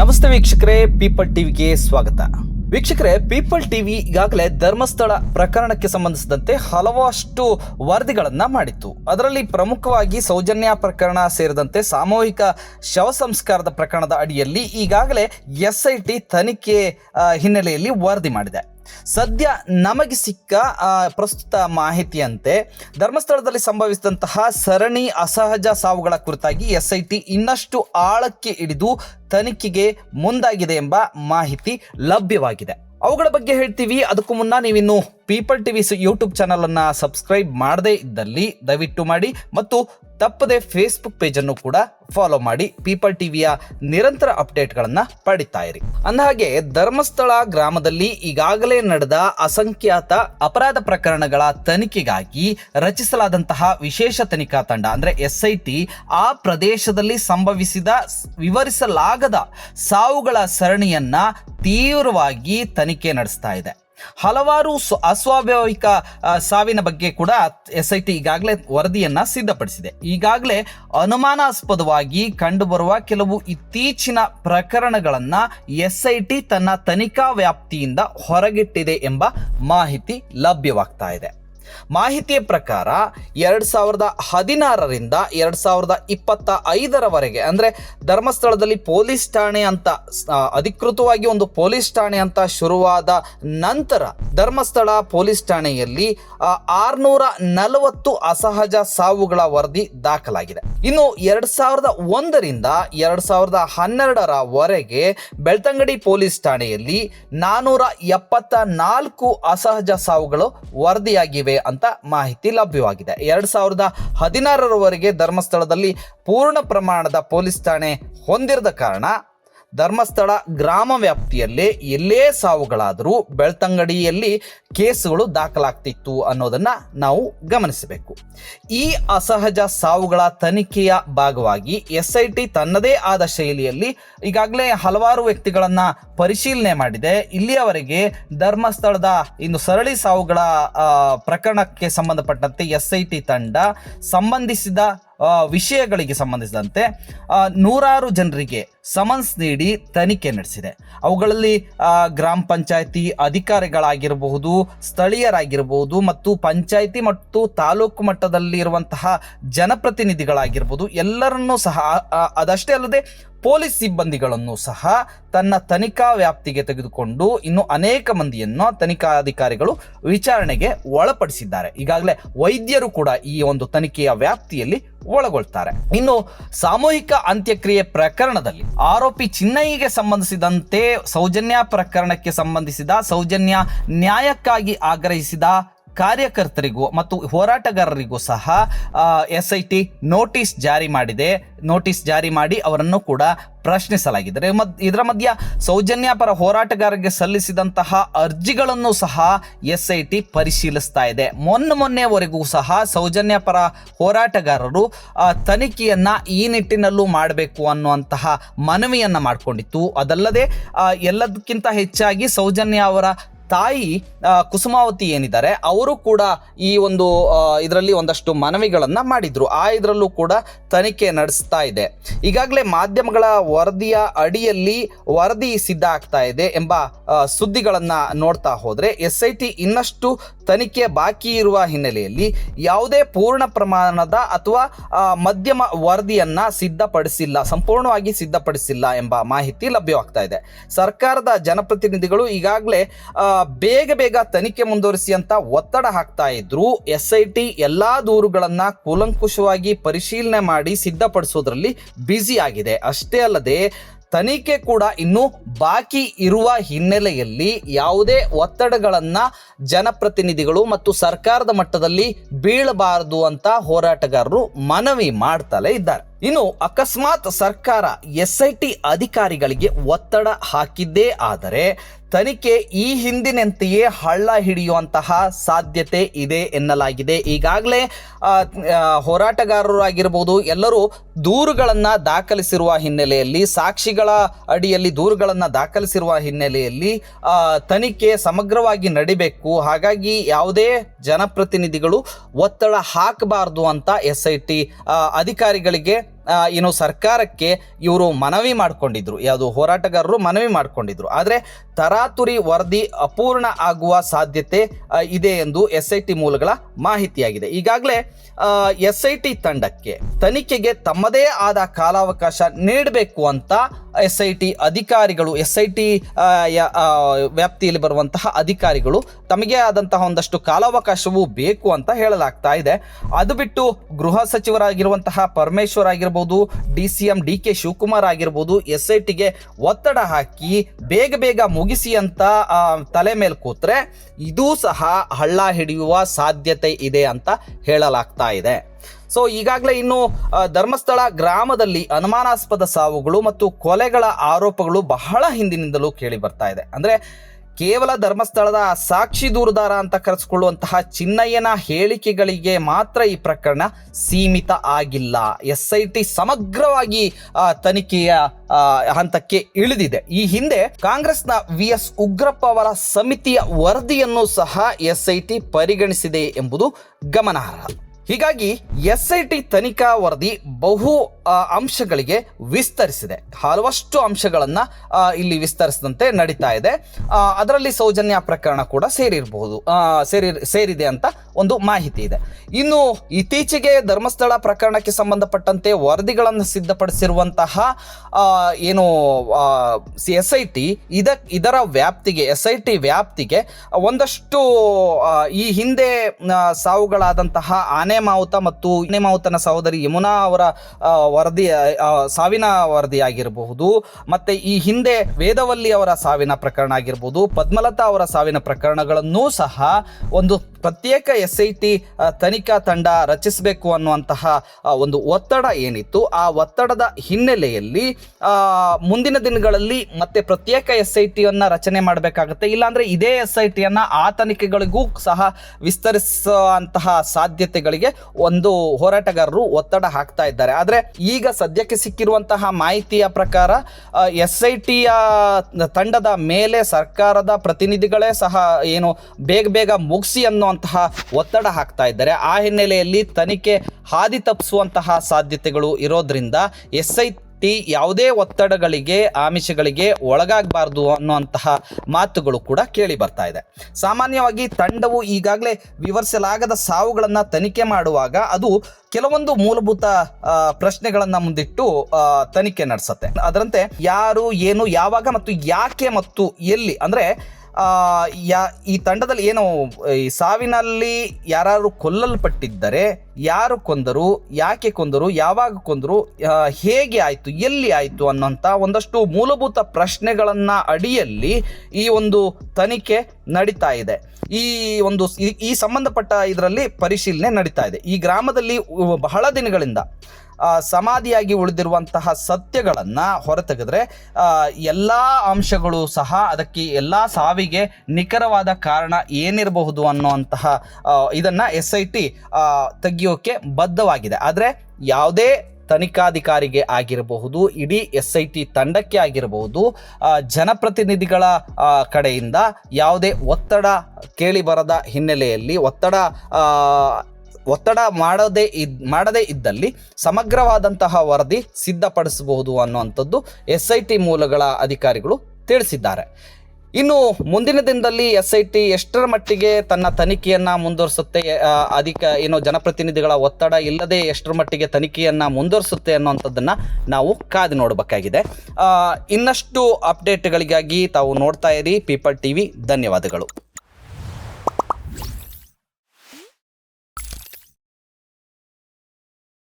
ನಮಸ್ತೆ ವೀಕ್ಷಕರೇ, ಪೀಪಲ್ ಟಿವಿಗೆ ಸ್ವಾಗತ. ವೀಕ್ಷಕರೇ, ಪೀಪಲ್ ಟಿವಿ ಈಗಾಗಲೇ ಧರ್ಮಸ್ಥಳ ಪ್ರಕರಣಕ್ಕೆ ಸಂಬಂಧಿಸಿದಂತೆ ಹಲವಷ್ಟು ವರದಿಗಳನ್ನು ಮಾಡಿತ್ತು. ಅದರಲ್ಲಿ ಪ್ರಮುಖವಾಗಿ ಸೌಜನ್ಯ ಪ್ರಕರಣ ಸೇರಿದಂತೆ ಸಾಮೂಹಿಕ ಶವ ಸಂಸ್ಕಾರದ ಪ್ರಕರಣದ ಅಡಿಯಲ್ಲಿ ಈಗಾಗಲೇ ಎಸ್ ಐ ಟಿ ತನಿಖೆ ಹಿನ್ನೆಲೆಯಲ್ಲಿ ವರದಿ ಮಾಡಿದೆ. ಸದ್ಯ ನಮಗೆ ಸಿಕ್ಕ ಪ್ರಸ್ತುತ ಮಾಹಿತಿಯಂತೆ ಧರ್ಮಸ್ಥಳದಲ್ಲಿ ಸಂಭವಿಸಿದಂತಹ ಸರಣಿ ಅಸಹಜ ಸಾವುಗಳ ಕುರಿತಾಗಿ ಎಸ್ ಐ ಟಿ ಇನ್ನಷ್ಟು ಆಳಕ್ಕೆ ಹಿಡಿದು ತನಿಖೆಗೆ ಮುಂದಾಗಿದೆ ಎಂಬ ಮಾಹಿತಿ ಲಭ್ಯವಾಗಿದೆ. ಅವುಗಳ ಬಗ್ಗೆ ಹೇಳ್ತೀವಿ. ಅದಕ್ಕೂ ಮುನ್ನ ನೀವಿನ್ನು ಪೀಪಲ್ ಟಿವಿ ಯೂಟ್ಯೂಬ್ ಚಾನಲನ್ನು ಸಬ್ಸ್ಕ್ರೈಬ್ ಮಾಡದೇ ಇದ್ದಲ್ಲಿ ದಯವಿಟ್ಟು ಮಾಡಿ ಮತ್ತು ತಪ್ಪದೆ ಫೇಸ್ಬುಕ್ ಪೇಜನ್ನು ಕೂಡ ಫಾಲೋ ಮಾಡಿ ಪೀಪಲ್ ಟಿವಿಯ ನಿರಂತರ ಅಪ್ಡೇಟ್ಗಳನ್ನು ಪಡಿತಾ ಇರಿ. ಅಂದಹಾಗೆ, ಧರ್ಮಸ್ಥಳ ಗ್ರಾಮದಲ್ಲಿ ಈಗಾಗಲೇ ನಡೆದ ಅಸಂಖ್ಯಾತ ಅಪರಾಧ ಪ್ರಕರಣಗಳ ತನಿಖೆಗಾಗಿ ರಚಿಸಲಾದಂತಹ ವಿಶೇಷ ತನಿಖಾ ತಂಡ, ಅಂದ್ರೆ ಎಸ್ ಐ ಟಿ ಆ ಪ್ರದೇಶದಲ್ಲಿ ಸಂಭವಿಸಿದ ವಿವರಿಸಲಾಗದ ಸಾವುಗಳ ಸರಣಿಯನ್ನ ತೀವ್ರವಾಗಿ ತನಿಖೆ ನಡೆಸ್ತಾ ಇದೆ. ಹಲವಾರು ಸ್ವ- ಅಸ್ವಾಭಾವಿಕ ಸಾವಿನ ಬಗ್ಗೆ ಕೂಡ ಎಸ್ ಐ ಟಿ ಈಗಾಗಲೇ ವರದಿಯನ್ನ ಸಿದ್ಧಪಡಿಸಿದೆ. ಈಗಾಗಲೇ ಅನುಮಾನಾಸ್ಪದವಾಗಿ ಕಂಡುಬರುವ ಕೆಲವು ಇತ್ತೀಚಿನ ಪ್ರಕರಣಗಳನ್ನ ಎಸ್ ಐ ಟಿ ತನ್ನ ತನಿಖಾ ವ್ಯಾಪ್ತಿಯಿಂದ ಹೊರಗಿಟ್ಟಿದೆ ಎಂಬ ಮಾಹಿತಿ ಲಭ್ಯವಾಗ್ತಾ ಇದೆ. ಮಾಹಿತಿಯ ಪ್ರಕಾರ ಎರಡು ಸಾವಿರದ ಹದಿನಾರರಿಂದ ಎರಡು ಸಾವಿರದ ಇಪ್ಪತ್ತ ಐದರವರೆಗೆ, ಅಂದ್ರೆ ಧರ್ಮಸ್ಥಳದಲ್ಲಿ ಪೊಲೀಸ್ ಠಾಣೆ ಅಂತ ಅಧಿಕೃತವಾಗಿ ಒಂದು ಪೊಲೀಸ್ ಠಾಣೆ ಅಂತ ಶುರುವಾದ ನಂತರ ಧರ್ಮಸ್ಥಳ ಪೊಲೀಸ್ ಠಾಣೆಯಲ್ಲಿ ಆರ್ನೂರ ನಲವತ್ತು ಅಸಹಜ ಸಾವುಗಳ ವರದಿ ದಾಖಲಾಗಿದೆ. ಇನ್ನು ಎರಡು ಸಾವಿರದ ಒಂದರಿಂದ ಎರಡು ಸಾವಿರದ ಹನ್ನೆರಡರವರೆಗೆ ಬೆಳ್ತಂಗಡಿ ಪೊಲೀಸ್ ಠಾಣೆಯಲ್ಲಿ ನಾನೂರ ಎಪ್ಪತ್ತ ನಾಲ್ಕು ಅಸಹಜ ಸಾವುಗಳು ವರದಿಯಾಗಿವೆ ಅಂತ ಮಾಹಿತಿ ಲಭ್ಯವಾಗಿದೆ. ಎರಡು ಸಾವಿರದ ಹದಿನಾರರವರೆಗೆ ಧರ್ಮಸ್ಥಳದಲ್ಲಿ ಪೂರ್ಣ ಪ್ರಮಾಣದ ಪೊಲೀಸ್ ಠಾಣೆ ಹೊಂದಿರದ ಕಾರಣ ಧರ್ಮಸ್ಥಳ ಗ್ರಾಮ ವ್ಯಾಪ್ತಿಯಲ್ಲೇ ಎಲ್ಲೇ ಸಾವುಗಳಾದರೂ ಬೆಳ್ತಂಗಡಿಯಲ್ಲಿ ಕೇಸುಗಳು ದಾಖಲಾಗ್ತಿತ್ತು ಅನ್ನೋದನ್ನು ನಾವು ಗಮನಿಸಬೇಕು. ಈ ಅಸಹಜ ಸಾವುಗಳ ತನಿಖೆಯ ಭಾಗವಾಗಿ ಎಸ್ ಐ ಟಿ ತನ್ನದೇ ಆದ ಶೈಲಿಯಲ್ಲಿ ಈಗಾಗಲೇ ಹಲವಾರು ವ್ಯಕ್ತಿಗಳನ್ನು ಪರಿಶೀಲನೆ ಮಾಡಿದೆ. ಇಲ್ಲಿಯವರೆಗೆ ಧರ್ಮಸ್ಥಳದ ಇನ್ನು ಸರಳಿ ಸಾವುಗಳ ಪ್ರಕರಣಕ್ಕೆ ಸಂಬಂಧಪಟ್ಟಂತೆ ಎಸ್ ಐ ಟಿ ತಂಡ ಸಂಬಂಧಿಸಿದ ವಿಷಯಗಳಿಗೆ ಸಂಬಂಧಿಸಿದಂತೆ ನೂರಾರು ಜನರಿಗೆ ಸಮನ್ಸ್ ನೀಡಿ ತನಿಖೆ ನಡೆಸಿದೆ. ಅವುಗಳಲ್ಲಿ ಗ್ರಾಮ ಪಂಚಾಯಿತಿ ಅಧಿಕಾರಿಗಳಾಗಿರಬಹುದು, ಸ್ಥಳೀಯರಾಗಿರಬಹುದು ಮತ್ತು ಪಂಚಾಯಿತಿ ಮತ್ತು ತಾಲೂಕು ಮಟ್ಟದಲ್ಲಿ ಇರುವಂತಹ ಜನಪ್ರತಿನಿಧಿಗಳಾಗಿರ್ಬೋದು ಎಲ್ಲರನ್ನೂ ಸಹ ಅದಷ್ಟೇ ಅಲ್ಲದೆ ಪೊಲೀಸ್ ಸಿಬ್ಬಂದಿಗಳನ್ನು ಸಹ ತನ್ನ ತನಿಖಾ ವ್ಯಾಪ್ತಿಗೆ ತೆಗೆದುಕೊಂಡು ಇನ್ನು ಅನೇಕ ಮಂದಿಯನ್ನು ತನಿಖಾಧಿಕಾರಿಗಳು ವಿಚಾರಣೆಗೆ ಒಳಪಡಿಸಿದ್ದಾರೆ. ಈಗಾಗಲೇ ವೈದ್ಯರು ಕೂಡ ಈ ಒಂದು ತನಿಖೆಯ ವ್ಯಾಪ್ತಿಯಲ್ಲಿ ಒಳಗೊಳ್ತಾರೆ. ಇನ್ನು ಸಾಮೂಹಿಕ ಅಂತ್ಯಕ್ರಿಯೆ ಪ್ರಕರಣದಲ್ಲಿ ಆರೋಪಿ ಚಿನ್ನಯ್ಯಗೆ ಸಂಬಂಧಿಸಿದಂತೆ ಸೌಜನ್ಯ ಪ್ರಕರಣಕ್ಕೆ ಸಂಬಂಧಿಸಿದ ಸೌಜನ್ಯ ನ್ಯಾಯಕ್ಕಾಗಿ ಆಗ್ರಹಿಸಿದ ಕಾರ್ಯಕರ್ತರಿಗೂ ಮತ್ತು ಹೋರಾಟಗಾರರಿಗೂ ಸಹ ಎಸ್ ಐ ಟಿ ನೋಟಿಸ್ ಜಾರಿ ಮಾಡಿದೆ. ನೋಟಿಸ್ ಜಾರಿ ಮಾಡಿ ಅವರನ್ನು ಕೂಡ ಪ್ರಶ್ನಿಸಲಾಗಿದೆ. ಇದರ ಮಧ್ಯ ಸೌಜನ್ಯ ಪರ ಹೋರಾಟಗಾರರಿಗೆ ಸಲ್ಲಿಸಿದಂತಹ ಅರ್ಜಿಗಳನ್ನು ಸಹ ಎಸ್ ಐ ಟಿ ಪರಿಶೀಲಿಸ್ತಾ ಇದೆ. ಮೊನ್ನೆ ಮೊನ್ನೆವರೆಗೂ ಸಹ ಸೌಜನ್ಯ ಪರ ಹೋರಾಟಗಾರರು ತನಿಖೆಯನ್ನ ಈ ನಿಟ್ಟಿನಲ್ಲೂ ಮಾಡಬೇಕು ಅನ್ನುವಂತಹ ಮನವಿಯನ್ನ ಮಾಡಿಕೊಂಡಿತ್ತು. ಅದಲ್ಲದೆ ಎಲ್ಲದಕ್ಕಿಂತ ಹೆಚ್ಚಾಗಿ ಸೌಜನ್ಯ ಅವರ ತಾಯಿ ಕುಸುಮಾವತಿ ಏನಿದ್ದಾರೆ, ಅವರು ಕೂಡ ಈ ಒಂದು ಇದರಲ್ಲಿ ಒಂದಷ್ಟು ಮನವಿಗಳನ್ನು ಮಾಡಿದ್ರು. ಆ ಇದರಲ್ಲೂ ಕೂಡ ತನಿಖೆ ನಡೆಸ್ತಾ ಇದೆ. ಈಗಾಗಲೇ ಮಾಧ್ಯಮಗಳ ವರದಿಯ ಅಡಿಯಲ್ಲಿ ವರದಿ ಸಿದ್ಧ ಆಗ್ತಾ ಇದೆ ಎಂಬ ಸುದ್ದಿಗಳನ್ನು ನೋಡ್ತಾ ಹೋದರೆ, ಎಸ್ ಐ ಟಿ ಇನ್ನಷ್ಟು ತನಿಖೆ ಬಾಕಿ ಇರುವ ಹಿನ್ನೆಲೆಯಲ್ಲಿ ಯಾವುದೇ ಪೂರ್ಣ ಪ್ರಮಾಣದ ಅಥವಾ ಮಧ್ಯಮ ವರದಿಯನ್ನು ಸಿದ್ಧಪಡಿಸಿಲ್ಲ, ಸಂಪೂರ್ಣವಾಗಿ ಸಿದ್ಧಪಡಿಸಿಲ್ಲ ಎಂಬ ಮಾಹಿತಿ ಲಭ್ಯವಾಗ್ತಾ ಇದೆ. ಸರ್ಕಾರದ ಜನಪ್ರತಿನಿಧಿಗಳು ಈಗಾಗಲೇ ಬೇಗ ಬೇಗ ತನಿಖೆ ಮುಂದುವರಿಸಿ ಅಂತ ಒತ್ತಡ ಹಾಕ್ತಾ ಇದ್ರು. ಎಸ್ ಐ ಟಿ ಎಲ್ಲಾ ದೂರುಗಳನ್ನ ಕೂಲಂಕುಷವಾಗಿ ಪರಿಶೀಲನೆ ಮಾಡಿ ಸಿದ್ಧಪಡಿಸೋದ್ರಲ್ಲಿ ಬ್ಯುಸಿ ಆಗಿದೆ. ಅಷ್ಟೇ ಅಲ್ಲದೆ, ತನಿಖೆ ಕೂಡ ಇನ್ನೂ ಬಾಕಿ ಇರುವ ಹಿನ್ನೆಲೆಯಲ್ಲಿ ಯಾವುದೇ ಒತ್ತಡಗಳನ್ನ ಜನಪ್ರತಿನಿಧಿಗಳು ಮತ್ತು ಸರ್ಕಾರದ ಮಟ್ಟದಲ್ಲಿ ಬೀಳಬಾರದು ಅಂತ ಹೋರಾಟಗಾರರು ಮನವಿ ಮಾಡ್ತಲೇ ಇದ್ದಾರೆ. ಇನ್ನು ಅಕಸ್ಮಾತ್ ಸರ್ಕಾರ ಎಸ್ ಐ ಟಿ ಅಧಿಕಾರಿಗಳಿಗೆ ಒತ್ತಡ ಹಾಕಿದ್ದೇ ಆದರೆ ತನಿಖೆ ಈ ಹಿಂದಿನಂತೆಯೇ ಹಳ್ಳ ಹಿಡಿಯುವಂತಹ ಸಾಧ್ಯತೆ ಇದೆ ಎನ್ನಲಾಗಿದೆ. ಈಗಾಗಲೇ ಆ, ಆ, ಹೋರಾಟಗಾರರು ಆಗಿರ್ಬೋದು ಎಲ್ಲರೂ ದೂರುಗಳನ್ನು ದಾಖಲಿಸಿರುವ ಹಿನ್ನೆಲೆಯಲ್ಲಿ ಸಾಕ್ಷಿಗಳ ಅಡಿಯಲ್ಲಿ ದೂರುಗಳನ್ನು ದಾಖಲಿಸಿರುವ ಹಿನ್ನೆಲೆಯಲ್ಲಿ ತನಿಖೆ ಸಮಗ್ರವಾಗಿ ನಡಿಬೇಕು. ಹಾಗಾಗಿ ಯಾವುದೇ ಜನಪ್ರತಿನಿಧಿಗಳು ಒತ್ತಡ ಹಾಕಬಾರ್ದು ಅಂತ ಎಸ್ ಐ ಟಿ ಅಧಿಕಾರಿಗಳಿಗೆ ಏನು ಸರ್ಕಾರಕ್ಕೆ ಇವರು ಮನವಿ ಮಾಡಿಕೊಂಡಿದ್ರು. ಯಾವುದು ಹೋರಾಟಗಾರರು ಮನವಿ ಮಾಡಿಕೊಂಡಿದ್ರು. ಆದರೆ ತರಾತುರಿ ವರದಿ ಅಪೂರ್ಣ ಆಗುವ ಸಾಧ್ಯತೆ ಇದೆ ಎಂದು ಎಸ್ ಐ ಟಿ ಮೂಲಗಳ ಮಾಹಿತಿಯಾಗಿದೆ. ಈಗಾಗಲೇ ಎಸ್ ಐ ಟಿ ತಂಡಕ್ಕೆ ತನಿಖೆಗೆ ತಮ್ಮದೇ ಆದ ಕಾಲಾವಕಾಶ ನೀಡಬೇಕು ಅಂತ ಎಸ್ ಐ ಟಿ ಅಧಿಕಾರಿಗಳು ಎಸ್ ಐ ಟಿ ವ್ಯಾಪ್ತಿಯಲ್ಲಿ ಬರುವಂತಹ ಅಧಿಕಾರಿಗಳು ತಮಗೆ ಆದಂತಹ ಒಂದಷ್ಟು ಕಾಲಾವಕಾಶವೂ ಬೇಕು ಅಂತ ಹೇಳಲಾಗ್ತಾ ಇದೆ. ಅದು ಬಿಟ್ಟು ಗೃಹ ಸಚಿವರಾಗಿರುವಂತಹ ಪರಮೇಶ್ವರ್ ಆಗಿರ್ಬೋದು D C M D K Shivakumar ಆಗಿರ್ಬೋದು ಎಸ್ ಐ ಟಿಗೆ ಒತ್ತಡ ಹಾಕಿ ಬೇಗ ಬೇಗ ಮುಗಿಸಿ ಅಂತ ತಲೆ ಮೇಲೆ ಕೂತ್ರೆ ಇದೂ ಸಹ ಹಳ್ಳ ಹಿಡಿಯುವ ಸಾಧ್ಯತೆ ಇದೆ ಅಂತ ಹೇಳಲಾಗ್ತಾ ಇದೆ. ಸೊ ಈಗಾಗಲೇ ಇನ್ನು ಧರ್ಮಸ್ಥಳ ಗ್ರಾಮದಲ್ಲಿ ಅನುಮಾನಾಸ್ಪದ ಸಾವುಗಳು ಮತ್ತು ಕೊಲೆಗಳ ಆರೋಪಗಳು ಬಹಳ ಹಿಂದಿನಿಂದಲೂ ಕೇಳಿ ಬರ್ತಾ ಇದೆ. ಅಂದ್ರೆ ಕೇವಲ ಧರ್ಮಸ್ಥಳದ ಸಾಕ್ಷಿ ದೂರದಾರ ಅಂತ ಕರೆಸಿಕೊಳ್ಳುವಂತಹ ಚಿನ್ನಯ್ಯನ ಹೇಳಿಕೆಗಳಿಗೆ ಮಾತ್ರ ಈ ಪ್ರಕರಣ ಸೀಮಿತ ಆಗಿಲ್ಲ. ಎಸ್ ಐ ಟಿ ಸಮಗ್ರವಾಗಿ ತನಿಖೆಯ ಹಂತಕ್ಕೆ ಇಳಿದಿದೆ. ಈ ಹಿಂದೆ ಕಾಂಗ್ರೆಸ್ನ ವಿ ಎಸ್ ಉಗ್ರಪ್ಪ ಅವರ ಸಮಿತಿಯ ವರದಿಯನ್ನು ಸಹ ಎಸ್ ಐ ಟಿ ಪರಿಗಣಿಸಿದೆ ಎಂಬುದು ಗಮನಾರ್ಹ. ಹೀಗಾಗಿ ಎಸ್ ಐ ಟಿ ತನಿಖಾ ವರದಿ ಬಹು ಅಂಶಗಳಿಗೆ ವಿಸ್ತರಿಸಿದೆ. ಹಲವಷ್ಟು ಅಂಶಗಳನ್ನು ಇಲ್ಲಿ ವಿಸ್ತರಿಸಿದಂತೆ ನಡೀತಾ ಇದೆ. ಅದರಲ್ಲಿ ಸೌಜನ್ಯ ಪ್ರಕರಣ ಕೂಡ ಸೇರಿರಬಹುದು. ಸೇರಿ, ಸೇರಿದೆ ಅಂತ ಒಂದು ಮಾಹಿತಿ ಇದೆ. ಇನ್ನು ಇತ್ತೀಚೆಗೆ ಧರ್ಮಸ್ಥಳ ಪ್ರಕರಣಕ್ಕೆ ಸಂಬಂಧಪಟ್ಟಂತೆ ವರದಿಗಳನ್ನು ಸಿದ್ಧಪಡಿಸಿರುವಂತಹ ಏನು ಎಸ್ ಐ ಟಿ ಇದ, ಇದರ ವ್ಯಾಪ್ತಿಗೆ ಎಸ್ ಐ ಟಿ ವ್ಯಾಪ್ತಿಗೆ ಒಂದಷ್ಟು ಈ ಹಿಂದೆ ಸಾವುಗಳಾದಂತಹ ಆನೆ ಮಾವುತ ಮತ್ತು ಆನೆ ಮಾವುತನ ಸಹೋದರಿ ಯಮುನಾ ಅವರ ವರದಿ ಸಾವಿನ ವರದಿ ಆಗಿರಬಹುದು ಮತ್ತೆ ಈ ಹಿಂದೆ ವೇದವಲ್ಲಿ ಅವರ ಸಾವಿನ ಪ್ರಕರಣ ಆಗಿರ್ಬೋದು ಪದ್ಮಲತಾ ಅವರ ಸಾವಿನ ಪ್ರಕರಣಗಳನ್ನೂ ಸಹ ಒಂದು ಪ್ರತ್ಯೇಕ ಎಸ್ ಐ ಟಿ ತನಿಖಾ ತಂಡ ರಚಿಸಬೇಕು ಅನ್ನುವಂತಹ ಒಂದು ಒತ್ತಡ ಏನಿತ್ತು. ಆ ಒತ್ತಡದ ಹಿನ್ನೆಲೆಯಲ್ಲಿ ಮುಂದಿನ ದಿನಗಳಲ್ಲಿ ಮತ್ತೆ ಪ್ರತ್ಯೇಕ ಎಸ್ ಐ ಟಿಯನ್ನು ರಚನೆ ಮಾಡಬೇಕಾಗುತ್ತೆ. ಇಲ್ಲಾಂದ್ರೆ ಇದೇ ಎಸ್ ಐ ಟಿಯನ್ನು ಆ ತನಿಖೆಗಳಿಗೂ ಸಹ ವಿಸ್ತರಿಸುವಂತಹ ಸಾಧ್ಯತೆಗಳಿಗೆ ಒಂದು ಹೋರಾಟಗಾರರು ಒತ್ತಡ ಹಾಕ್ತಾ ಇದ್ದಾರೆ. ಆದರೆ ಈಗ ಸದ್ಯಕ್ಕೆ ಸಿಕ್ಕಿರುವಂತಹ ಮಾಹಿತಿಯ ಪ್ರಕಾರ ಎಸ್ ಐ ಟಿಯ ತಂಡದ ಮೇಲೆ ಸರ್ಕಾರದ ಪ್ರತಿನಿಧಿಗಳೇ ಸಹ ಏನು ಬೇಗ ಬೇಗ ಮುಗಿಸಿ ಅನ್ನುವಂತಹ ಒತ್ತಡ ಹಾಕ್ತಾ ಇದ್ದಾರೆ. ಆ ಹಿನ್ನೆಲೆಯಲ್ಲಿ ತನಿಖೆ ಹಾದಿ ತಪ್ಪಿಸುವಂತಹ ಸಾಧ್ಯತೆಗಳು ಇರೋದ್ರಿಂದ ಎಸ್ ಐ ಟಿ ಯಾವುದೇ ಒತ್ತಡಗಳಿಗೆ, ಆಮಿಷಗಳಿಗೆ ಒಳಗಾಗಬಾರ್ದು ಅನ್ನುವಂತಹ ಮಾತುಗಳು ಕೂಡ ಕೇಳಿ ಬರ್ತಾ ಇದೆ. ಸಾಮಾನ್ಯವಾಗಿ ತಂಡವು ಈಗಾಗಲೇ ವಿವರಿಸಲಾಗದ ಸಾವುಗಳನ್ನು ತನಿಖೆ ಮಾಡುವಾಗ ಅದು ಕೆಲವೊಂದು ಮೂಲಭೂತ ಪ್ರಶ್ನೆಗಳನ್ನು ಮುಂದಿಟ್ಟು ತನಿಖೆ ನಡೆಸುತ್ತೆ. ಅದರಂತೆ ಯಾರು, ಏನು, ಯಾವಾಗ ಮತ್ತು ಯಾಕೆ ಮತ್ತು ಎಲ್ಲಿ, ಅಂದ್ರೆ ಯಾ, ಈ ತಂಡದಲ್ಲಿ ಏನು, ಈ ಸಾವಿನಲ್ಲಿ ಯಾರು ಕೊಲ್ಲಲ್ಪಟ್ಟಿದ್ದರೆ ಯಾರು ಕೊಂದರು, ಯಾಕೆ ಕೊಂದರು, ಯಾವಾಗ ಕೊಂದರು ಹೇಗೆ ಆಯಿತು, ಎಲ್ಲಿ ಆಯಿತು ಅನ್ನೋಂಥ ಒಂದಷ್ಟು ಮೂಲಭೂತ ಪ್ರಶ್ನೆಗಳನ್ನು ಅಡಿಯಲ್ಲಿ ಈ ಒಂದು ತನಿಖೆ ನಡೀತಾ ಇದೆ. ಈ ಒಂದು ಈ- ಸಂಬಂಧಪಟ್ಟ ಇದರಲ್ಲಿ ಪರಿಶೀಲನೆ ನಡೀತಾ ಇದೆ. ಈ ಗ್ರಾಮದಲ್ಲಿ ಬಹಳ ದಿನಗಳಿಂದ ಸಮಾಧಿಯಾಗಿ ಉಳಿದಿರುವಂತಹ ಸತ್ಯಗಳನ್ನು ಹೊರತೆಗೆದ್ರೆ ಎಲ್ಲ ಅಂಶಗಳು ಸಹ ಅದಕ್ಕೆ ಎಲ್ಲ ಸಾವಿಗೆ ನಿಖರವಾದ ಕಾರಣ ಏನಿರಬಹುದು ಅನ್ನುವಂತಹ ಇದನ್ನು ಎಸ್ ಐ ಟಿ ತೆಗೆಯೋಕೆ ಬದ್ಧವಾಗಿದೆ. ಆದರೆ ಯಾವುದೇ ತನಿಖಾಧಿಕಾರಿಗೆ ಆಗಿರಬಹುದು, ಇಡೀ ಎಸ್ ಐ ಟಿ ತಂಡಕ್ಕೆ ಆಗಿರಬಹುದು ಜನಪ್ರತಿನಿಧಿಗಳ ಕಡೆಯಿಂದ ಯಾವುದೇ ಒತ್ತಡ ಕೇಳಿಬರದ ಹಿನ್ನೆಲೆಯಲ್ಲಿ ಒತ್ತಡ ಒತ್ತಡ ಮಾಡದೇ ಇದ್, ಮಾಡದೇ ಇದ್ದಲ್ಲಿ ಸಮಗ್ರವಾದಂತಹ ವರದಿ ಸಿದ್ಧಪಡಿಸಬಹುದು ಅನ್ನುವಂಥದ್ದು ಎಸ್ ಐ ಟಿ ಮೂಲಗಳ ಅಧಿಕಾರಿಗಳು ತಿಳಿಸಿದ್ದಾರೆ. ಇನ್ನು ಮುಂದಿನ ದಿನದಲ್ಲಿ ಎಸ್ ಐ ಟಿ ಎಷ್ಟರ ಮಟ್ಟಿಗೆ ತನ್ನ ತನಿಖೆಯನ್ನು ಮುಂದುವರಿಸುತ್ತೆ ಅಧಿಕ, ಏನು ಜನಪ್ರತಿನಿಧಿಗಳ ಒತ್ತಡ ಇಲ್ಲದೆ ಎಷ್ಟರ ಮಟ್ಟಿಗೆ ತನಿಖೆಯನ್ನು ಮುಂದುವರಿಸುತ್ತೆ ಅನ್ನುವಂಥದ್ದನ್ನ ನಾವು ಕಾದು ನೋಡಬೇಕಾಗಿದೆ. ಇನ್ನಷ್ಟು ಅಪ್ಡೇಟ್ಗಳಿಗಾಗಿ ತಾವು ನೋಡ್ತಾ ಇರಿ, ಪೀಪಲ್ ಟಿವಿ, ಧನ್ಯವಾದಗಳು.